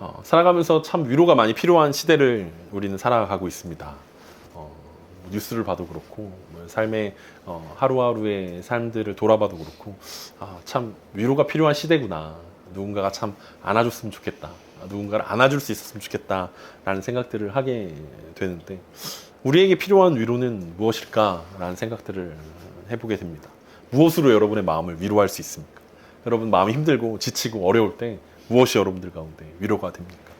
어, 살아가면서 참 위로가 많이 필요한 시대를 우리는 살아가고 있습니다. 어, 뉴스를 봐도 그렇고 뭐 삶의 어, 하루하루의 삶들을 돌아봐도 그렇고 아, 참 위로가 필요한 시대구나. 누군가가 참 안아줬으면 좋겠다. 아, 누군가를 안아줄 수 있었으면 좋겠다라는 생각들을 하게 되는데 우리에게 필요한 위로는 무엇일까라는 생각들을 해보게 됩니다. 무엇으로 여러분의 마음을 위로할 수 있습니까? 여러분 마음이 힘들고 지치고 어려울 때 무엇이 여러분들 가운데 위로가 됩니까?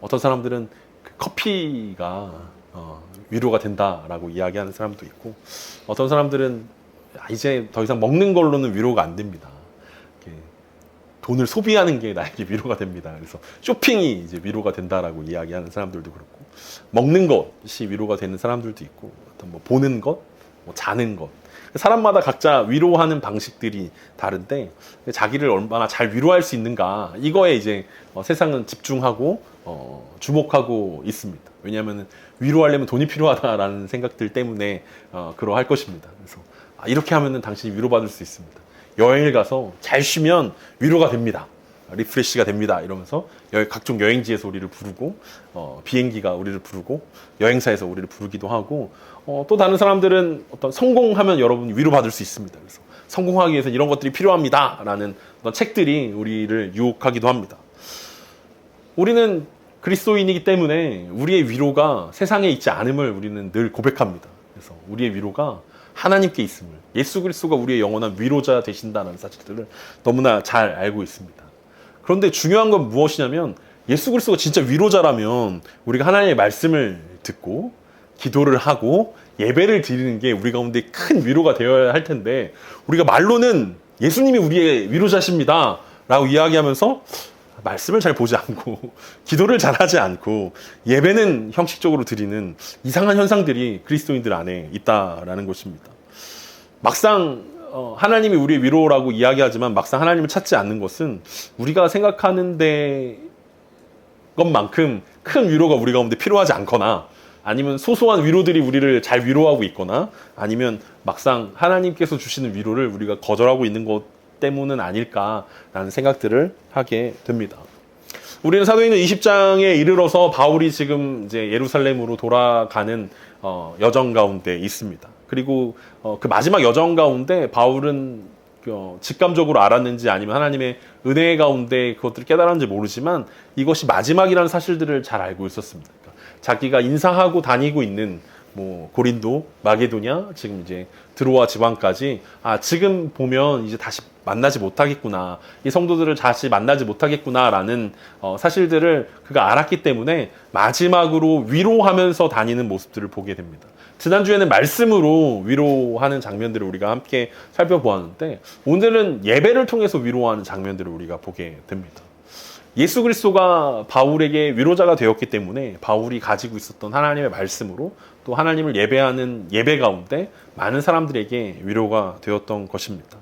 어떤 사람들은 그 커피가 어, 위로가 된다라고 이야기하는 사람도 있고 어떤 사람들은 아, 이제 더 이상 먹는 걸로는 위로가 안 됩니다. 돈을 소비하는 게 나에게 위로가 됩니다. 그래서 쇼핑이 이제 위로가 된다라고 이야기하는 사람들도 그렇고 먹는 것이 위로가 되는 사람들도 있고 어떤 뭐 보는 것, 뭐 자는 것 사람마다 각자 위로하는 방식들이 다른데 자기를 얼마나 잘 위로할 수 있는가 이거에 이제 어, 세상은 집중하고 어, 주목하고 있습니다. 왜냐하면 위로하려면 돈이 필요하다라는 생각들 때문에 어, 그러할 것입니다. 그래서 아, 이렇게 하면은 당신이 위로받을 수 있습니다. 여행을 가서 잘 쉬면 위로가 됩니다. 리프레시가 됩니다. 이러면서 여- 각종 여행지에서 우리를 부르고 어, 비행기가 우리를 부르고 여행사에서 우리를 부르기도 하고 어, 또 다른 사람들은 어떤 성공하면 여러분 위로받을 수 있습니다. 그래서 성공하기 위해서 이런 것들이 필요합니다라는 어떤 책들이 우리를 유혹하기도 합니다. 우리는 그리스도인이기 때문에 우리의 위로가 세상에 있지 않음을 우리는 늘 고백합니다. 그래서 우리의 위로가 하나님께 있음을 예수 그리스도가 우리의 영원한 위로자 되신다는 사실들을 너무나 잘 알고 있습니다. 그런데 중요한 건 무엇이냐면 예수 그리스도가 진짜 위로자라면 우리가 하나님의 말씀을 듣고 기도를 하고 예배를 드리는 게 우리 가운데 큰 위로가 되어야 할 텐데 우리가 말로는 예수님이 우리의 위로자십니다 라고 이야기하면서 말씀을 잘 보지 않고 기도를 잘 하지 않고 예배는 형식적으로 드리는 이상한 현상들이 그리스도인들 안에 있다라는 것입니다. 막상 어, 하나님이 우리의 위로라고 이야기하지만 막상 하나님을 찾지 않는 것은 우리가 생각하는 데 것만큼 큰 위로가 우리 가운데 필요하지 않거나 아니면 소소한 위로들이 우리를 잘 위로하고 있거나 아니면 막상 하나님께서 주시는 위로를 우리가 거절하고 있는 것 때문은 아닐까라는 생각들을 하게 됩니다. 우리는 사도행전 20장에 이르러서 바울이 지금 이제 예루살렘으로 돌아가는 어, 여정 가운데 있습니다. 그리고 어, 그 마지막 여정 가운데 바울은 어, 직감적으로 알았는지 아니면 하나님의 은혜 가운데 그것들을 깨달았는지 모르지만 이것이 마지막이라는 사실들을 잘 알고 있었습니다. 자기가 인사하고 다니고 있는 뭐 고린도, 마게도냐, 지금 이제 드로아 지방까지 아 지금 보면 이제 다시 만나지 못하겠구나 이 성도들을 다시 만나지 못하겠구나라는 어, 사실들을 그가 알았기 때문에 마지막으로 위로하면서 다니는 모습들을 보게 됩니다. 지난 주에는 말씀으로 위로하는 장면들을 우리가 함께 살펴보았는데 오늘은 예배를 통해서 위로하는 장면들을 우리가 보게 됩니다. 예수 그리스도가 바울에게 위로자가 되었기 때문에 바울이 가지고 있었던 하나님의 말씀으로 또 하나님을 예배하는 예배 가운데 많은 사람들에게 위로가 되었던 것입니다.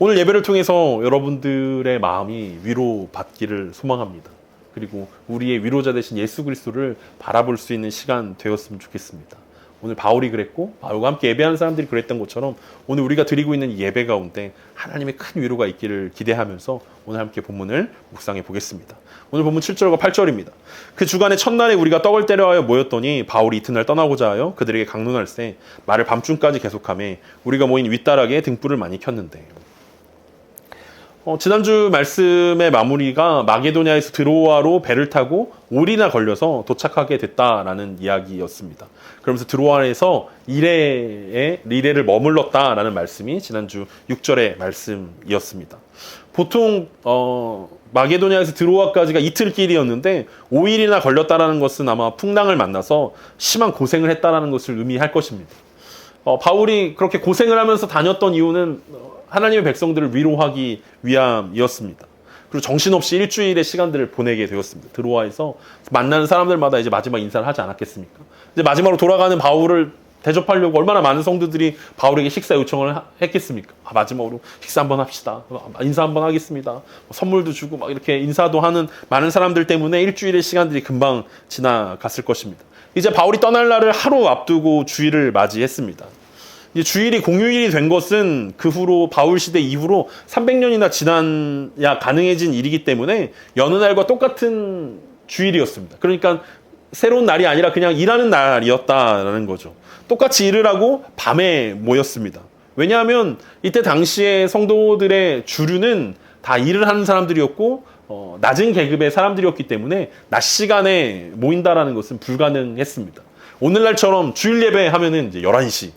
오늘 예배를 통해서 여러분들의 마음이 위로받기를 소망합니다. 그리고 우리의 위로자 되신 예수 그리스도를 바라볼 수 있는 시간 되었으면 좋겠습니다. 오늘 바울이 그랬고 바울과 함께 예배하는 사람들이 그랬던 것처럼 오늘 우리가 드리고 있는 이 예배 가운데 하나님의 큰 위로가 있기를 기대하면서 오늘 함께 본문을 묵상해 보겠습니다. 오늘 본문 7절과 8절입니다. 그 주간의 첫날에 우리가 떡을 때려하여 모였더니 바울이 이튿날 떠나고자 하여 그들에게 강론할세 말을 밤중까지 계속하며 우리가 모인 윗다락에 등불을 많이 켰는데 어, 지난주 말씀의 마무리가 마게도냐에서 드로아로 배를 타고 올이나 걸려서 도착하게 됐다라는 이야기였습니다. 그러면서 드로아에서 이레에 리레를 머물렀다라는 말씀이 지난주 6절의 말씀이었습니다. 보통 어, 마게도냐에서 드로아까지가 이틀 길이었는데 5일이나 걸렸다라는 것은 아마 풍랑을 만나서 심한 고생을 했다라는 것을 의미할 것입니다. 어, 바울이 그렇게 고생을 하면서 다녔던 이유는 어, 하나님의 백성들을 위로하기 위함이었습니다. 그리고 정신없이 일주일의 시간들을 보내게 되었습니다. 드로아에서 만나는 사람들마다 이제 마지막 인사를 하지 않았겠습니까? 이제 마지막으로 돌아가는 바울을 대접하려고 얼마나 많은 성도들이 바울에게 식사 요청을 하- 했겠습니까? 아, 마지막으로 식사 한번 합시다. 인사 한번 하겠습니다. 뭐 선물도 주고 막 이렇게 인사도 하는 많은 사람들 때문에 일주일의 시간들이 금방 지나갔을 것입니다. 이제 바울이 떠날 날을 하루 앞두고 주일을 맞이했습니다. 주일이 공휴일이 된 것은 그 후로 바울 시대 이후로 300년이나 지난야 가능해진 일이기 때문에 여느 날과 똑같은 주일이었습니다. 그러니까 새로운 날이 아니라 그냥 일하는 날이었다라는 거죠. 똑같이 일을 하고 밤에 모였습니다. 왜냐하면 이때 당시에 성도들의 주류는 다 일을 하는 사람들이었고 어, 낮은 계급의 사람들이었기 때문에 낮 시간에 모인다라는 것은 불가능했습니다. 오늘날처럼 주일 예배 하면은 이제 11시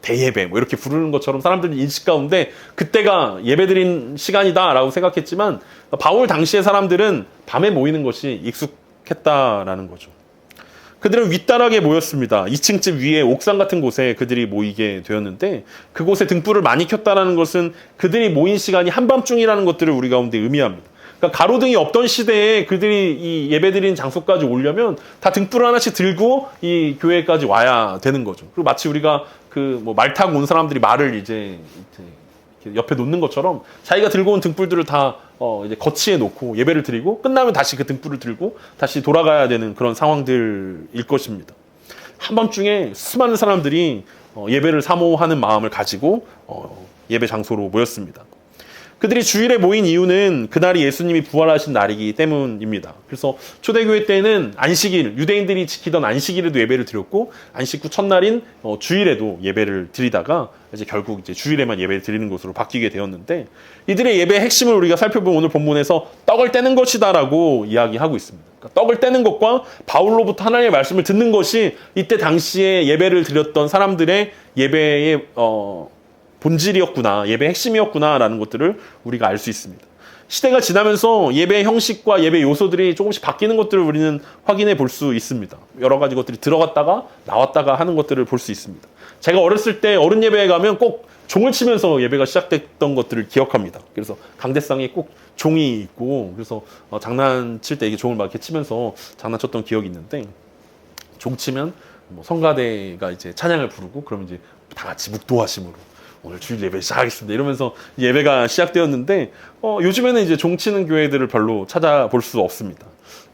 대예배 뭐 이렇게 부르는 것처럼 사람들이 인식 가운데 그때가 예배드린 시간이다라고 생각했지만 바울 당시의 사람들은 밤에 모이는 것이 익숙했다라는 거죠. 그들은 윗다락에 모였습니다. 2층 집 위에 옥상 같은 곳에 그들이 모이게 되었는데 그곳에 등불을 많이 켰다라는 것은 그들이 모인 시간이 한밤중이라는 것들을 우리 가운데 의미합니다. 그러니까 가로등이 없던 시대에 그들이 이 예배드리는 장소까지 오려면 다 등불을 하나씩 들고 이 교회까지 와야 되는 거죠. 그리고 마치 우리가 그 뭐 말 타고 온 사람들이 말을 이제 옆에 놓는 것처럼 자기가 들고 온 등불들을 다 어, 이제 거치해 놓고 예배를 드리고 끝나면 다시 그 등불을 들고 다시 돌아가야 되는 그런 상황들일 것입니다. 한밤중에 수많은 사람들이 어, 예배를 사모하는 마음을 가지고 어, 예배 장소로 모였습니다. 그들이 주일에 모인 이유는 그날이 예수님이 부활하신 날이기 때문입니다. 그래서 초대교회 때는 안식일, 유대인들이 지키던 안식일에도 예배를 드렸고 안식 후 첫날인 어, 주일에도 예배를 드리다가 이제 결국 이제 주일에만 예배를 드리는 것으로 바뀌게 되었는데 이들의 예배의 핵심을 우리가 살펴보면 오늘 본문에서 떡을 떼는 것이다라고 이야기하고 있습니다. 그러니까 떡을 떼는 것과 바울로부터 하나님의 말씀을 듣는 것이 이때 당시에 예배를 드렸던 사람들의 예배의 어, 본질이었구나, 예배 핵심이었구나라는 것들을 우리가 알 수 있습니다. 시대가 지나면서 예배 형식과 예배 요소들이 조금씩 바뀌는 것들을 우리는 확인해 볼 수 있습니다. 여러 가지 것들이 들어갔다가 나왔다가 하는 것들을 볼 수 있습니다. 제가 어렸을 때 어른 예배에 가면 꼭 종을 치면서 예배가 시작됐던 것들을 기억합니다. 그래서 강대상에 꼭 종이 있고 그래서 어, 장난칠 때 이게 종을 막 이렇게 치면서 장난쳤던 기억이 있는데 종 치면 뭐 성가대가 이제 찬양을 부르고 그러면 이제 다 같이 묵도하심으로 오늘 주일 예배 시작하겠습니다. 이러면서 예배가 시작되었는데 어, 요즘에는 이제 종치는 교회들을 별로 찾아볼 수 없습니다.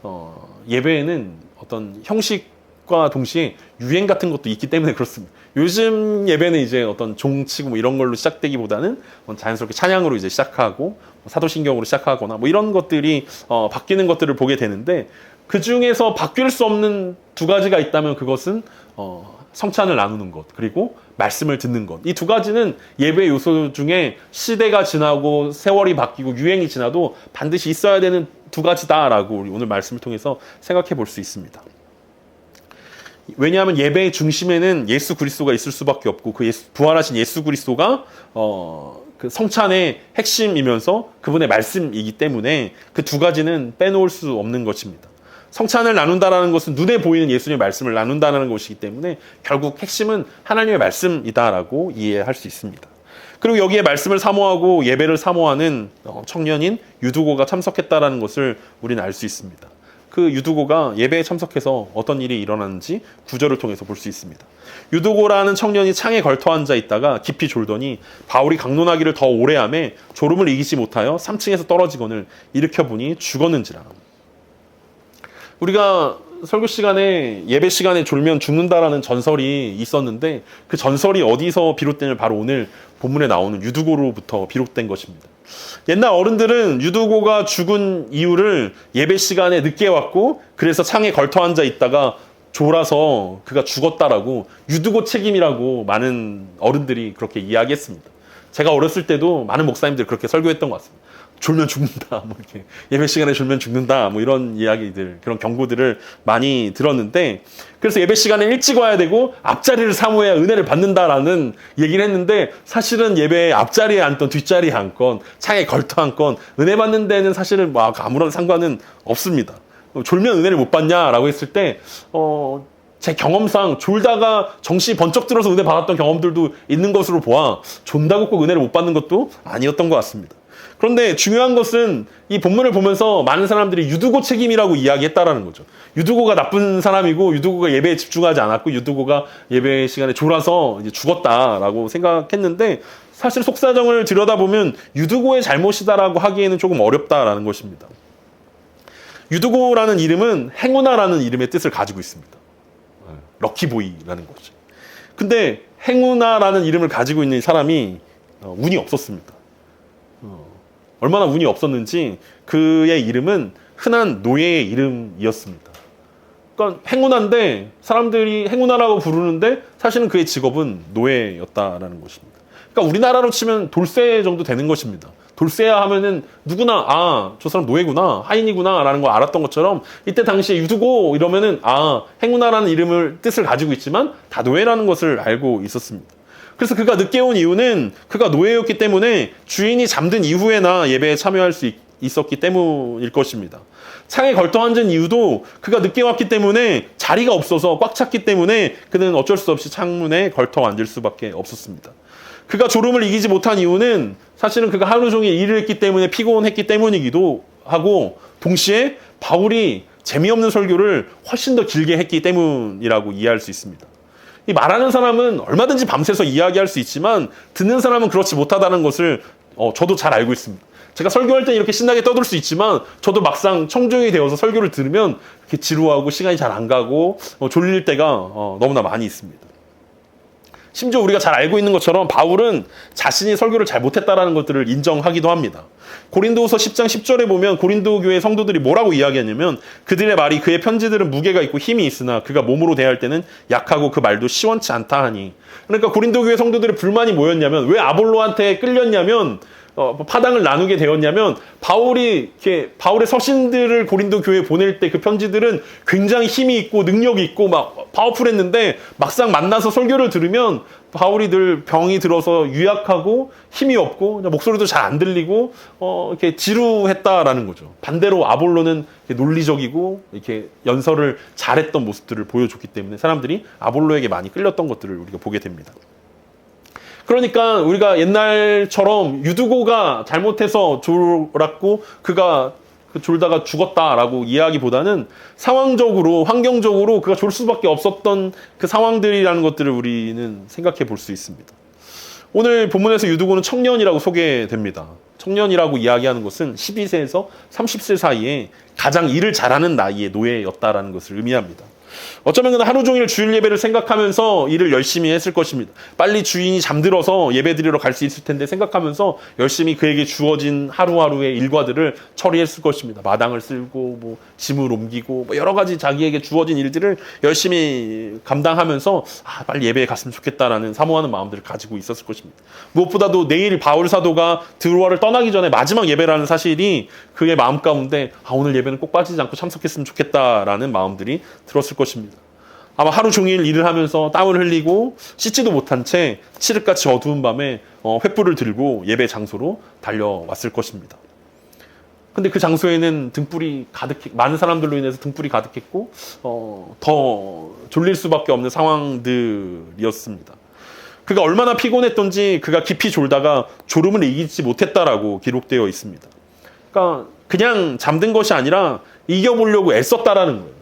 어, 예배에는 어떤 형식과 동시에 유행 같은 것도 있기 때문에 그렇습니다. 요즘 예배는 이제 어떤 종치고 뭐 이런 걸로 시작되기보다는 자연스럽게 찬양으로 이제 시작하고 뭐 사도신경으로 시작하거나 뭐 이런 것들이 어, 바뀌는 것들을 보게 되는데 그 중에서 바뀔 수 없는 두 가지가 있다면 그것은 어, 성찬을 나누는 것 그리고 말씀을 듣는 것. 이 두 가지는 예배 요소 중에 시대가 지나고 세월이 바뀌고 유행이 지나도 반드시 있어야 되는 두 가지다라고 우리 오늘 말씀을 통해서 생각해 볼 수 있습니다. 왜냐하면 예배의 중심에는 예수 그리스도가 있을 수밖에 없고 그 예수, 부활하신 예수 그리스도가 어, 그 성찬의 핵심이면서 그분의 말씀이기 때문에 그 두 가지는 빼놓을 수 없는 것입니다. 성찬을 나눈다라는 것은 눈에 보이는 예수님의 말씀을 나눈다는 것이기 때문에 결국 핵심은 하나님의 말씀이다라고 이해할 수 있습니다. 그리고 여기에 말씀을 사모하고 예배를 사모하는 어, 청년인 유두고가 참석했다라는 것을 우리는 알 수 있습니다. 그 유두고가 예배에 참석해서 어떤 일이 일어났는지 구절을 통해서 볼 수 있습니다. 유두고라는 청년이 창에 걸터 앉아 있다가 깊이 졸더니 바울이 강론하기를 더 오래 함에 졸음을 이기지 못하여 3층에서 떨어지거늘 일으켜 보니 죽었는지라. 우리가 설교 시간에 예배 시간에 졸면 죽는다라는 전설이 있었는데 그 전설이 어디서 비롯되냐 바로 오늘 본문에 나오는 유두고로부터 비롯된 것입니다. 옛날 어른들은 유두고가 죽은 이유를 예배 시간에 늦게 왔고 그래서 창에 걸터 앉아 있다가 졸아서 그가 죽었다라고 유두고 책임이라고 많은 어른들이 그렇게 이야기했습니다. 제가 어렸을 때도 많은 목사님들이 그렇게 설교했던 것 같습니다. 졸면 죽는다. 뭐 이렇게 예배 시간에 졸면 죽는다. 뭐 이런 이야기들, 그런 경고들을 많이 들었는데 그래서 예배 시간에 일찍 와야 되고 앞자리를 사모해야 은혜를 받는다라는 얘기를 했는데 사실은 예배 앞자리에 앉던 뒷자리에 앉건 창에 걸터 앉건 은혜 받는 데는 사실은 뭐 아무런 상관은 없습니다. 졸면 은혜를 못 받냐라고 했을 때 어, 제 경험상 졸다가 정신이 번쩍 들어서 은혜 받았던 경험들도 있는 것으로 보아 존다고 꼭 은혜를 못 받는 것도 아니었던 것 같습니다. 그런데 중요한 것은 이 본문을 보면서 많은 사람들이 유두고 책임이라고 이야기했다라는 거죠. 유두고가 나쁜 사람이고 유두고가 예배에 집중하지 않았고 유두고가 예배 시간에 졸아서 이제 죽었다라고 생각했는데 사실 속사정을 들여다보면 유두고의 잘못이다라고 하기에는 조금 어렵다라는 것입니다. 유두고라는 이름은 행운아라는 이름의 뜻을 가지고 있습니다. 럭키보이라는 거죠. 근데 행운아라는 이름을 가지고 있는 사람이 어, 운이 없었습니다. 어, 얼마나 운이 없었는지 그의 이름은 흔한 노예의 이름이었습니다. 그러니까 행운아인데 사람들이 행운아라고 부르는데 사실은 그의 직업은 노예였다라는 것입니다. 그러니까 우리나라로 치면 돌쇠 정도 되는 것입니다. 돌쇠야 하면은 누구나 아 저 사람 노예구나 하인이구나라는 걸 알았던 것처럼 이때 당시에 유두고 이러면은 아 행운아라는 이름을 뜻을 가지고 있지만 다 노예라는 것을 알고 있었습니다. 그래서 그가 늦게 온 이유는 그가 노예였기 때문에 주인이 잠든 이후에나 예배에 참여할 수 있, 있었기 때문일 것입니다. 창에 걸터 앉은 이유도 그가 늦게 왔기 때문에 자리가 없어서 꽉 찼기 때문에 그는 어쩔 수 없이 창문에 걸터 앉을 수밖에 없었습니다. 그가 졸음을 이기지 못한 이유는 사실은 그가 하루 종일 일을 했기 때문에 피곤했기 때문이기도 하고 동시에 바울이 재미없는 설교를 훨씬 더 길게 했기 때문이라고 이해할 수 있습니다. 이 말하는 사람은 얼마든지 밤새서 이야기할 수 있지만 듣는 사람은 그렇지 못하다는 것을 어, 저도 잘 알고 있습니다. 제가 설교할 때 이렇게 신나게 떠들 수 있지만 저도 막상 청중이 되어서 설교를 들으면 이렇게 지루하고 시간이 잘 안 가고 어, 졸릴 때가 어, 너무나 많이 있습니다. 심지어 우리가 잘 알고 있는 것처럼 바울은 자신이 설교를 잘 못했다라는 것들을 인정하기도 합니다. 고린도후서 10장 10절에 보면 고린도 교회 성도들이 뭐라고 이야기하냐면 그들의 말이 그의 편지들은 무게가 있고 힘이 있으나 그가 몸으로 대할 때는 약하고 그 말도 시원치 않다 하니 그러니까 고린도 교회 성도들의 불만이 뭐였냐면 왜 아볼로한테 끌렸냐면 어, 파당을 나누게 되었냐면 바울이 이렇게 바울의 서신들을 고린도 교회에 보낼 때 그 편지들은 굉장히 힘이 있고 능력이 있고 막 파워풀했는데 막상 만나서 설교를 들으면 바울이 늘 병이 들어서 유약하고 힘이 없고 목소리도 잘 안 들리고 어, 이렇게 지루했다라는 거죠. 반대로 아볼로는 이렇게 논리적이고 이렇게 연설을 잘했던 모습들을 보여줬기 때문에 사람들이 아볼로에게 많이 끌렸던 것들을 우리가 보게 됩니다. 그러니까 우리가 옛날처럼 유두고가 잘못해서 졸았고 그가 그 졸다가 죽었다라고 이야기보다는 상황적으로 환경적으로 그가 졸 수밖에 없었던 그 상황들이라는 것들을 우리는 생각해 볼 수 있습니다. 오늘 본문에서 유두고는 청년이라고 소개됩니다. 청년이라고 이야기하는 것은 12세에서 30세 사이에 가장 일을 잘하는 나이의 노예였다라는 것을 의미합니다. 어쩌면 그는 하루 종일 주일 예배를 생각하면서 일을 열심히 했을 것입니다. 빨리 주인이 잠들어서 예배 드리러 갈 수 있을 텐데 생각하면서 열심히 그에게 주어진 하루하루의 일과들을 처리했을 것입니다. 마당을 쓸고 뭐 짐을 옮기고 뭐 여러 가지 자기에게 주어진 일들을 열심히 감당하면서 아, 빨리 예배에 갔으면 좋겠다라는 사모하는 마음들을 가지고 있었을 것입니다. 무엇보다도 내일 바울 사도가 드로아를 떠나기 전에 마지막 예배라는 사실이 그의 마음 가운데 아, 오늘 예배는 꼭 빠지지 않고 참석했으면 좋겠다라는 마음들이 들었을 것입니다. 아마 하루 종일 일을 하면서 땀을 흘리고 씻지도 못한 채 칠흑같이 어두운 밤에 어, 횃불을 들고 예배 장소로 달려왔을 것입니다. 근데 그 장소에는 등불이 가득, 많은 사람들로 인해서 등불이 가득했고, 어, 더 졸릴 수밖에 없는 상황들이었습니다. 그가 얼마나 피곤했던지 그가 깊이 졸다가 졸음을 이기지 못했다라고 기록되어 있습니다. 그러니까 그냥 잠든 것이 아니라 이겨보려고 애썼다라는 거예요.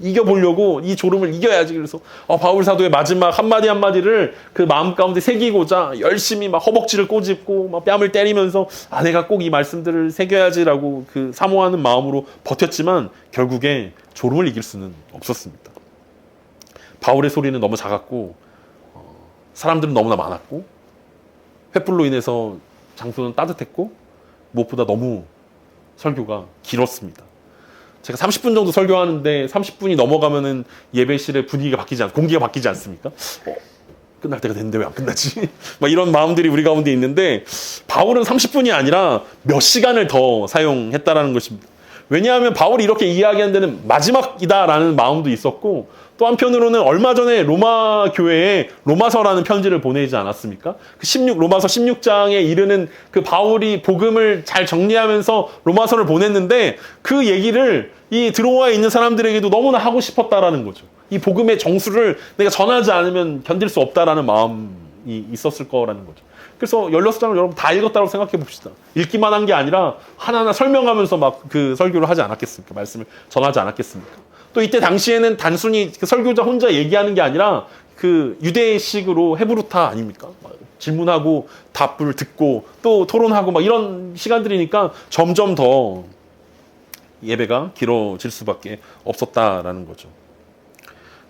이겨보려고 이 졸음을 이겨야지. 그래서 어, 바울 사도의 마지막 한마디 한마디를 그 마음 가운데 새기고자 열심히 막 허벅지를 꼬집고 막 뺨을 때리면서 아, 내가 꼭 이 말씀들을 새겨야지라고 그 사모하는 마음으로 버텼지만 결국에 졸음을 이길 수는 없었습니다. 바울의 소리는 너무 작았고 어, 사람들은 너무나 많았고 횃불로 인해서 장소는 따뜻했고 무엇보다 너무 설교가 길었습니다. 제가 30분 정도 설교하는데 30분이 넘어가면은 예배실의 분위기가 바뀌지 않, 공기가 바뀌지 않습니까? 어, 끝날 때가 됐는데 왜 안 끝나지? 막 이런 마음들이 우리 가운데 있는데 바울은 30분이 아니라 몇 시간을 더 사용했다라는 것입니다. 왜냐하면 바울이 이렇게 이야기한 데는 마지막이다라는 마음도 있었고 또 한편으로는 얼마 전에 로마 교회에 로마서라는 편지를 보내지 않았습니까? 그 16, 로마서 16장에 이르는 그 바울이 복음을 잘 정리하면서 로마서를 보냈는데 그 얘기를 이 드로아에 있는 사람들에게도 너무나 하고 싶었다라는 거죠. 이 복음의 정수를 내가 전하지 않으면 견딜 수 없다라는 마음이 있었을 거라는 거죠. 그래서 16장을 여러분 다 읽었다고 생각해 봅시다. 읽기만 한 게 아니라 하나하나 설명하면서 막 그 설교를 하지 않았겠습니까? 말씀을 전하지 않았겠습니까? 또 이때 당시에는 단순히 그 설교자 혼자 얘기하는 게 아니라 그 유대식으로 헤브루타 아닙니까? 막 질문하고 답을 듣고 또 토론하고 막 이런 시간들이니까 점점 더 예배가 길어질 수밖에 없었다라는 거죠.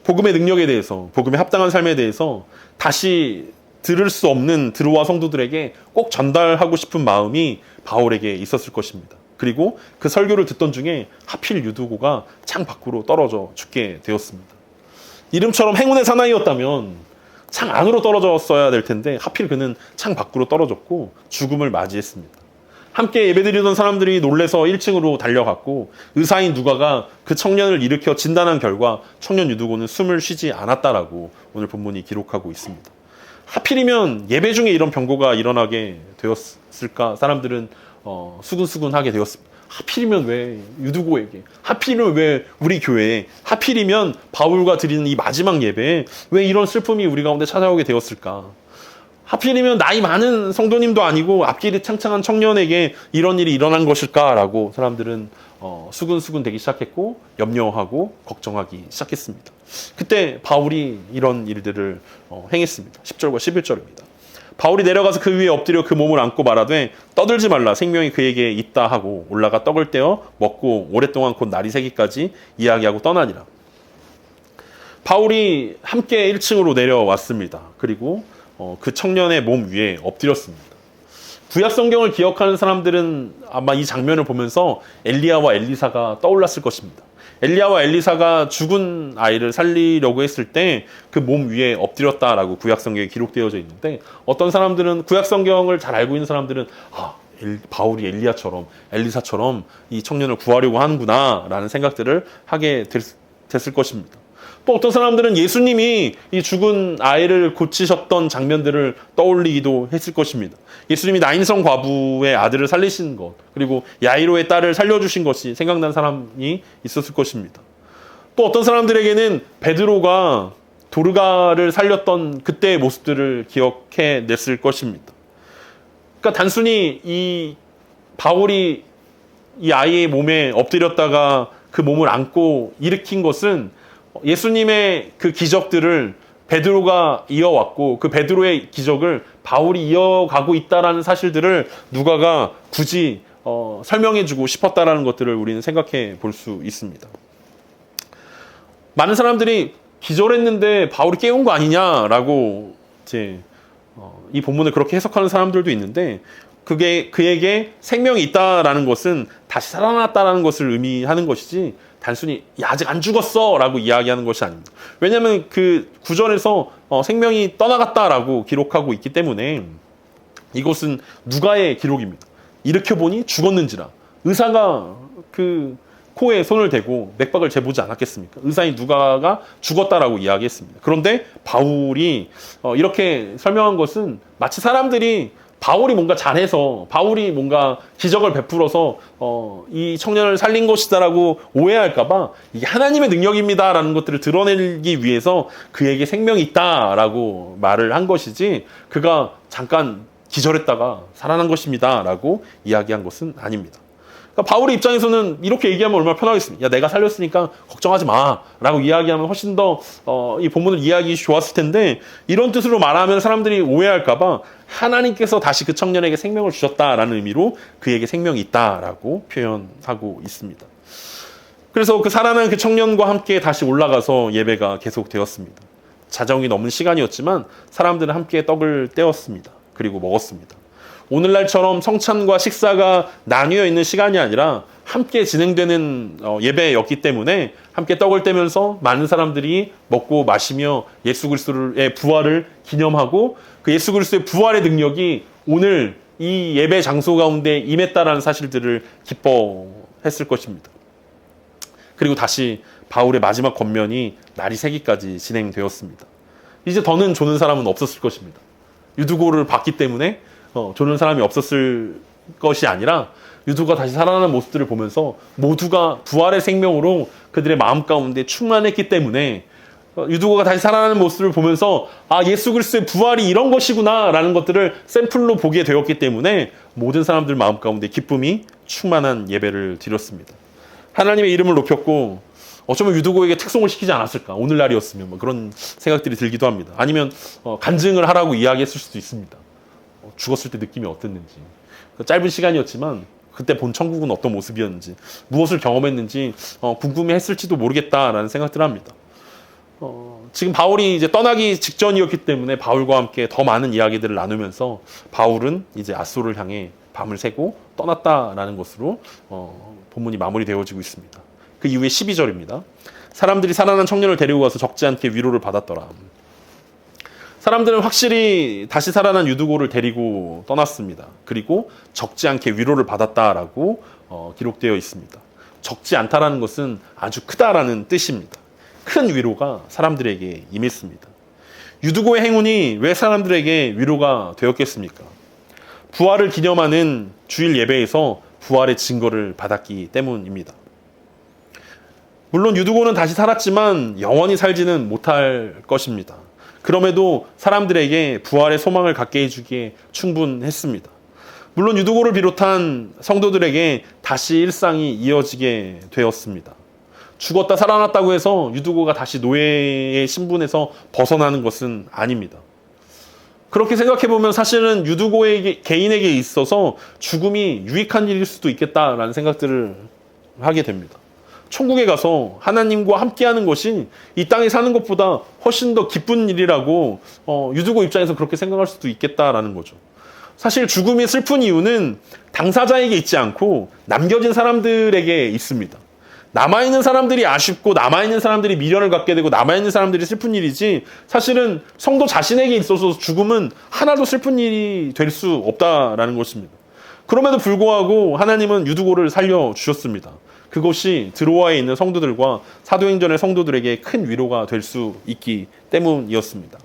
복음의 능력에 대해서, 복음의 합당한 삶에 대해서 다시 들을 수 없는 드로와 성도들에게 꼭 전달하고 싶은 마음이 바울에게 있었을 것입니다. 그리고 그 설교를 듣던 중에 하필 유두고가 창 밖으로 떨어져 죽게 되었습니다. 이름처럼 행운의 사나이였다면 창 안으로 떨어졌어야 될 텐데 하필 그는 창 밖으로 떨어졌고 죽음을 맞이했습니다. 함께 예배드리던 사람들이 놀래서 1층으로 달려갔고 의사인 누가가 그 청년을 일으켜 진단한 결과 청년 유두고는 숨을 쉬지 않았다라고 오늘 본문이 기록하고 있습니다. 하필이면 예배 중에 이런 병고가 일어나게 되었을까? 사람들은 어, 수근수근하게 되었습니다. 하필이면 왜 유두고에게? 하필이면 왜 우리 교회에? 하필이면 바울과 드리는 이 마지막 예배에 왜 이런 슬픔이 우리 가운데 찾아오게 되었을까? 하필이면 나이 많은 성도님도 아니고 앞길이 창창한 청년에게 이런 일이 일어난 것일까라고 사람들은 어, 수근수근 되기 시작했고 염려하고 걱정하기 시작했습니다. 그때 바울이 이런 일들을 어, 행했습니다. 10절과 11절입니다. 바울이 내려가서 그 위에 엎드려 그 몸을 안고 말하되 떠들지 말라 생명이 그에게 있다 하고 올라가 떡을 떼어 먹고 오랫동안 곧 날이 새기까지 이야기하고 떠나니라. 바울이 함께 1층으로 내려왔습니다. 그리고 어, 그 청년의 몸 위에 엎드렸습니다. 구약 성경을 기억하는 사람들은 아마 이 장면을 보면서 엘리야와 엘리사가 떠올랐을 것입니다. 엘리야와 엘리사가 죽은 아이를 살리려고 했을 때 그 몸 위에 엎드렸다라고 구약 성경에 기록되어져 있는데 어떤 사람들은 구약 성경을 잘 알고 있는 사람들은 아 엘- 바울이 엘리야처럼 엘리사처럼 이 청년을 구하려고 하는구나라는 생각들을 하게 됐, 됐을 것입니다. 또 어떤 사람들은 예수님이 이 죽은 아이를 고치셨던 장면들을 떠올리기도 했을 것입니다. 예수님이 나인성 과부의 아들을 살리신 것, 그리고 야이로의 딸을 살려주신 것이 생각난 사람이 있었을 것입니다. 또 어떤 사람들에게는 베드로가 도르가를 살렸던 그때의 모습들을 기억해 냈을 것입니다. 그러니까 단순히 이 바울이 이 아이의 몸에 엎드렸다가 그 몸을 안고 일으킨 것은 예수님의 그 기적들을 베드로가 이어왔고 그 베드로의 기적을 바울이 이어가고 있다라는 사실들을 누가가 굳이 어, 설명해주고 싶었다라는 것들을 우리는 생각해 볼 수 있습니다. 많은 사람들이 기절했는데 바울이 깨운 거 아니냐라고 이제 어, 이 본문을 그렇게 해석하는 사람들도 있는데 그게 그에게 생명이 있다라는 것은 다시 살아났다라는 것을 의미하는 것이지 단순히 야, 아직 안 죽었어라고 이야기하는 것이 아닙니다. 왜냐하면 그 구절에서 어, 생명이 떠나갔다라고 기록하고 있기 때문에 이것은 누가의 기록입니다. 일으켜 보니 죽었는지라 의사가 그 코에 손을 대고 맥박을 재보지 않았겠습니까? 의사인 누가가 죽었다라고 이야기했습니다. 그런데 바울이 어, 이렇게 설명한 것은 마치 사람들이 바울이 뭔가 잘해서 바울이 뭔가 기적을 베풀어서 어, 이 청년을 살린 것이다라고 오해할까봐 이게 하나님의 능력입니다라는 것들을 드러내기 위해서 그에게 생명이 있다라고 말을 한 것이지 그가 잠깐 기절했다가 살아난 것입니다라고 이야기한 것은 아닙니다. 그러니까 바울의 입장에서는 이렇게 얘기하면 얼마나 편하겠습니까? 야, 내가 살렸으니까 걱정하지 마. 라고 이야기하면 훨씬 더, 어, 이 본문을 이해하기 좋았을 텐데, 이런 뜻으로 말하면 사람들이 오해할까봐 하나님께서 다시 그 청년에게 생명을 주셨다라는 의미로 그에게 생명이 있다라고 표현하고 있습니다. 그래서 그 살아난 그 청년과 함께 다시 올라가서 예배가 계속되었습니다. 자정이 넘은 시간이었지만 사람들은 함께 떡을 떼었습니다. 그리고 먹었습니다. 오늘날처럼 성찬과 식사가 나뉘어 있는 시간이 아니라 함께 진행되는 어, 예배였기 때문에 함께 떡을 떼면서 많은 사람들이 먹고 마시며 예수 그리스도의 부활을 기념하고 그 예수 그리스도의 부활의 능력이 오늘 이 예배 장소 가운데 임했다라는 사실들을 기뻐했을 것입니다. 그리고 다시 바울의 마지막 권면이 날이 새기까지 진행되었습니다. 이제 더는 조는 사람은 없었을 것입니다. 유두고를 봤기 때문에 어, 조는 사람이 없었을 것이 아니라 유두가 다시 살아나는 모습들을 보면서 모두가 부활의 생명으로 그들의 마음 가운데 충만했기 때문에 어, 유두고가 다시 살아나는 모습을 보면서 아 예수 그리스도의 부활이 이런 것이구나라는 것들을 샘플로 보게 되었기 때문에 모든 사람들 마음 가운데 기쁨이 충만한 예배를 드렸습니다. 하나님의 이름을 높였고 어쩌면 유두고에게 특송을 시키지 않았을까 오늘날이었으면 뭐 그런 생각들이 들기도 합니다. 아니면 어, 간증을 하라고 이야기했을 수도 있습니다. 어, 죽었을 때 느낌이 어땠는지 그 짧은 시간이었지만 그때 본 천국은 어떤 모습이었는지 무엇을 경험했는지 어, 궁금해했을지도 모르겠다라는 생각들을 합니다. 어, 지금 바울이 이제 떠나기 직전이었기 때문에 바울과 함께 더 많은 이야기들을 나누면서 바울은 이제 아소를 향해 밤을 새고 떠났다라는 것으로 어, 본문이 마무리되어지고 있습니다. 그 이후에 12절입니다. 사람들이 살아난 청년을 데리고 가서 적지 않게 위로를 받았더라. 사람들은 확실히 다시 살아난 유두고를 데리고 떠났습니다. 그리고 적지 않게 위로를 받았다라고 어, 기록되어 있습니다. 적지 않다라는 것은 아주 크다라는 뜻입니다. 큰 위로가 사람들에게 임했습니다. 유두고의 행운이 왜 사람들에게 위로가 되었겠습니까? 부활을 기념하는 주일 예배에서 부활의 증거를 받았기 때문입니다. 물론 유두고는 다시 살았지만 영원히 살지는 못할 것입니다. 그럼에도 사람들에게 부활의 소망을 갖게 해주기에 충분했습니다. 물론 유두고를 비롯한 성도들에게 다시 일상이 이어지게 되었습니다. 죽었다 살아났다고 해서 유두고가 다시 노예의 신분에서 벗어나는 것은 아닙니다. 그렇게 생각해 보면 사실은 유두고의 개인에게 있어서 죽음이 유익한 일일 수도 있겠다라는 생각들을 하게 됩니다. 천국에 가서 하나님과 함께하는 것이 이 땅에 사는 것보다 훨씬 더 기쁜 일이라고 어, 유두고 입장에서 그렇게 생각할 수도 있겠다라는 거죠. 사실 죽음이 슬픈 이유는 당사자에게 있지 않고 남겨진 사람들에게 있습니다. 남아있는 사람들이 아쉽고 남아있는 사람들이 미련을 갖게 되고 남아있는 사람들이 슬픈 일이지 사실은 성도 자신에게 있어서 죽음은 하나도 슬픈 일이 될 수 없다라는 것입니다. 그럼에도 불구하고 하나님은 유두고를 살려주셨습니다. 그것이 드로아에 있는 성도들과 사도행전의 성도들에게 큰 위로가 될 수 있기 때문이었습니다.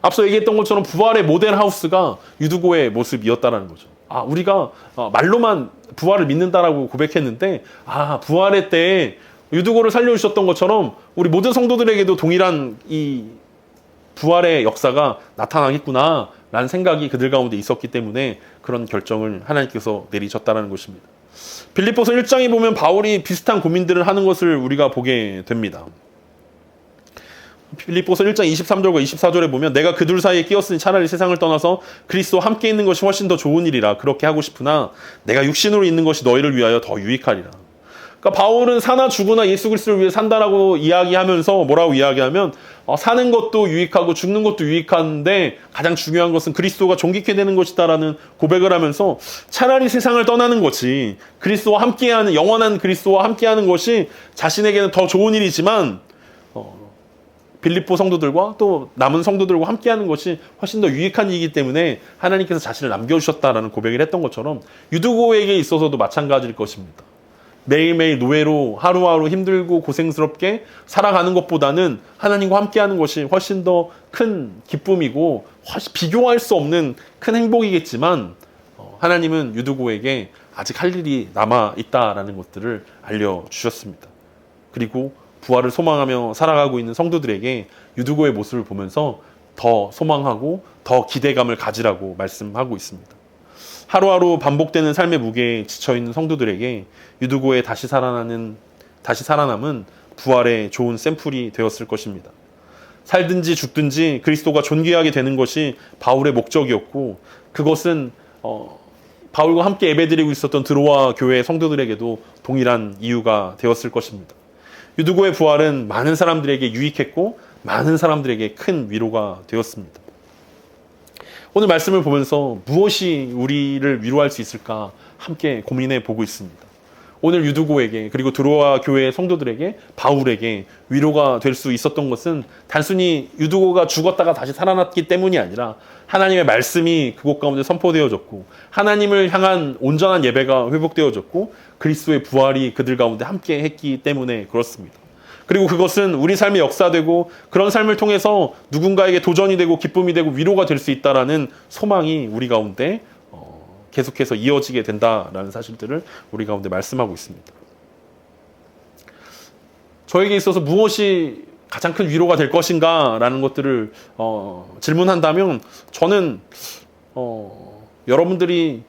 앞서 얘기했던 것처럼 부활의 모델 하우스가 유두고의 모습이었다는 거죠. 아, 우리가 어, 말로만 부활을 믿는다라고 고백했는데, 아, 부활의 때에 유두고를 살려주셨던 것처럼 우리 모든 성도들에게도 동일한 이 부활의 역사가 나타나겠구나, 라는 생각이 그들 가운데 있었기 때문에 그런 결정을 하나님께서 내리셨다는 것입니다. 빌립보서 1장에 보면 바울이 비슷한 고민들을 하는 것을 우리가 보게 됩니다. 빌립보서 1장 23절과 24절에 보면 내가 그둘 사이에 끼었으니 차라리 세상을 떠나서 그리스도와 함께 있는 것이 훨씬 더 좋은 일이라 그렇게 하고 싶으나 내가 육신으로 있는 것이 너희를 위하여 더 유익하리라. 그러니까 바울은 사나 죽으나 예수 그리스도를 위해 산다라고 이야기하면서 뭐라고 이야기하면 어, 사는 것도 유익하고 죽는 것도 유익한데 가장 중요한 것은 그리스도가 존귀케 되는 것이다라는 고백을 하면서 차라리 세상을 떠나는 것이 그리스도와 함께하는 영원한 그리스도와 함께하는 것이 자신에게는 더 좋은 일이지만 어, 빌립보 성도들과 또 남은 성도들과 함께하는 것이 훨씬 더 유익한 일이기 때문에 하나님께서 자신을 남겨주셨다라는 고백을 했던 것처럼 유두고에게 있어서도 마찬가지일 것입니다. 매일매일 노예로 하루하루 힘들고 고생스럽게 살아가는 것보다는 하나님과 함께하는 것이 훨씬 더 큰 기쁨이고 비교할 수 없는 큰 행복이겠지만 어, 하나님은 유두고에게 아직 할 일이 남아 있다라는 것들을 알려 주셨습니다. 그리고 부활을 소망하며 살아가고 있는 성도들에게 유두고의 모습을 보면서 더 소망하고 더 기대감을 가지라고 말씀하고 있습니다. 하루하루 반복되는 삶의 무게에 지쳐 있는 성도들에게 유두고의 다시 살아나는 다시 살아남은 부활의 좋은 샘플이 되었을 것입니다. 살든지 죽든지 그리스도가 존귀하게 되는 것이 바울의 목적이었고 그것은 어, 바울과 함께 예배드리고 있었던 드로아 교회 성도들에게도 동일한 이유가 되었을 것입니다. 유두고의 부활은 많은 사람들에게 유익했고 많은 사람들에게 큰 위로가 되었습니다. 오늘 말씀을 보면서 무엇이 우리를 위로할 수 있을까 함께 고민해 보고 있습니다. 오늘 유두고에게 그리고 드로아 교회 성도들에게 바울에게 위로가 될 수 있었던 것은 단순히 유두고가 죽었다가 다시 살아났기 때문이 아니라 하나님의 말씀이 그곳 가운데 선포되어졌고 하나님을 향한 온전한 예배가 회복되어졌고 그리스도의 부활이 그들 가운데 함께 했기 때문에 그렇습니다. 그리고 그것은 우리 삶에 역사되고 그런 삶을 통해서 누군가에게 도전이 되고 기쁨이 되고 위로가 될 수 있다라는 소망이 우리 가운데 어, 계속해서 이어지게 된다라는 사실들을 우리 가운데 말씀하고 있습니다. 저에게 있어서 무엇이 가장 큰 위로가 될 것인가라는 것들을 어, 질문한다면 저는 어, 여러분들이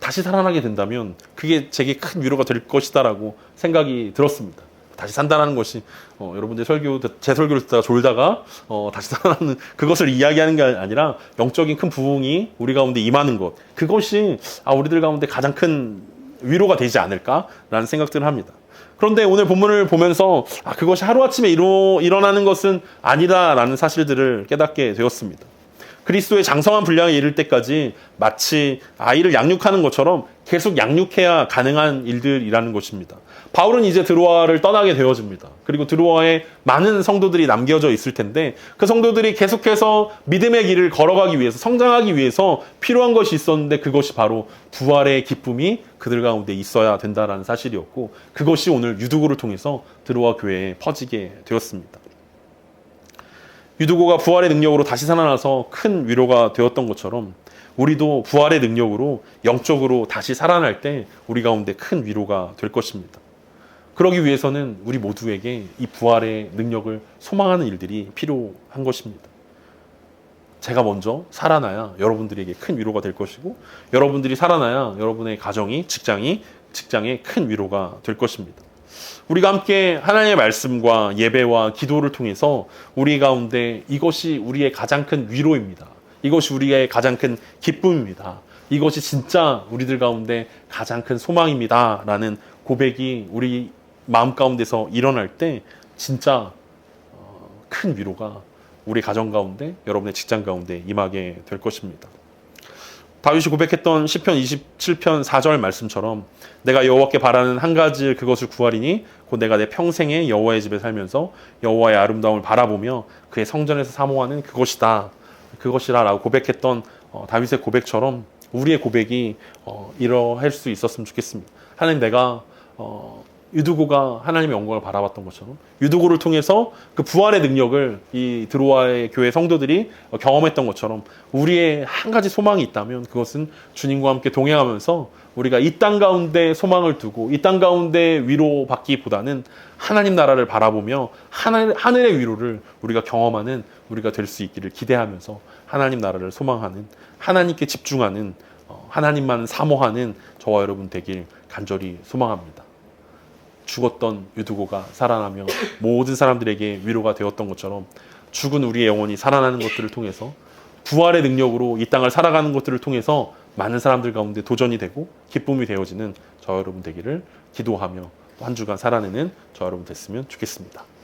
다시 살아나게 된다면 그게 제게 큰 위로가 될 것이다라고 생각이 들었습니다. 다시 산다는 것이 어, 여러분들 설교 제 설교를 듣다가 졸다가 어, 다시 살아나는 그것을 이야기하는 게 아니라 영적인 큰 부흥이 우리 가운데 임하는 것 그것이 아 우리들 가운데 가장 큰 위로가 되지 않을까라는 생각들을 합니다. 그런데 오늘 본문을 보면서 아, 그것이 하루아침에 일어, 일어나는 것은 아니다라는 사실들을 깨닫게 되었습니다. 그리스도의 장성한 분량에 이를 때까지 마치 아이를 양육하는 것처럼 계속 양육해야 가능한 일들이라는 것입니다. 바울은 이제 드로아를 떠나게 되어집니다. 그리고 드로아에 많은 성도들이 남겨져 있을 텐데 그 성도들이 계속해서 믿음의 길을 걸어가기 위해서 성장하기 위해서 필요한 것이 있었는데 그것이 바로 부활의 기쁨이 그들 가운데 있어야 된다라는 사실이었고 그것이 오늘 유두고를 통해서 드로아 교회에 퍼지게 되었습니다. 유두고가 부활의 능력으로 다시 살아나서 큰 위로가 되었던 것처럼 우리도 부활의 능력으로 영적으로 다시 살아날 때 우리 가운데 큰 위로가 될 것입니다. 그러기 위해서는 우리 모두에게 이 부활의 능력을 소망하는 일들이 필요한 것입니다. 제가 먼저 살아나야 여러분들에게 큰 위로가 될 것이고 여러분들이 살아나야 여러분의 가정이 직장이 직장에 큰 위로가 될 것입니다. 우리가 함께 하나님의 말씀과 예배와 기도를 통해서 우리 가운데 이것이 우리의 가장 큰 위로입니다. 이것이 우리의 가장 큰 기쁨입니다. 이것이 진짜 우리들 가운데 가장 큰 소망입니다. 라는 고백이 우리 마음 가운데서 일어날 때 진짜 어, 큰 위로가 우리 가정 가운데 여러분의 직장 가운데 임하게 될 것입니다. 다윗이 고백했던 시편 27편 4절 말씀처럼 내가 여호와께 바라는 한 가지 그것을 구하리니 곧 내가 내 평생에 여호와의 집에 살면서 여호와의 아름다움을 바라보며 그의 성전에서 사모하는 그것이다. 그것이라라고 고백했던 어, 다윗의 고백처럼 우리의 고백이 어, 이러할 수 있었으면 좋겠습니다. 하나님 내가 어, 유두고가 하나님의 영광을 바라봤던 것처럼 유두고를 통해서 그 부활의 능력을 이 드로아의 교회 성도들이 경험했던 것처럼 우리의 한 가지 소망이 있다면 그것은 주님과 함께 동행하면서 우리가 이 땅 가운데 소망을 두고 이 땅 가운데 위로받기보다는 하나님 나라를 바라보며 하늘, 하늘의 위로를 우리가 경험하는 우리가 될 수 있기를 기대하면서 하나님 나라를 소망하는 하나님께 집중하는 어, 하나님만 사모하는 저와 여러분 되길 간절히 소망합니다. 죽었던 유두고가 살아나며 모든 사람들에게 위로가 되었던 것처럼 죽은 우리의 영혼이 살아나는 것들을 통해서 부활의 능력으로 이 땅을 살아가는 것들을 통해서 많은 사람들 가운데 도전이 되고 기쁨이 되어지는 저 여러분 되기를 기도하며 또한 주간 살아내는 저 여러분 됐으면 좋겠습니다.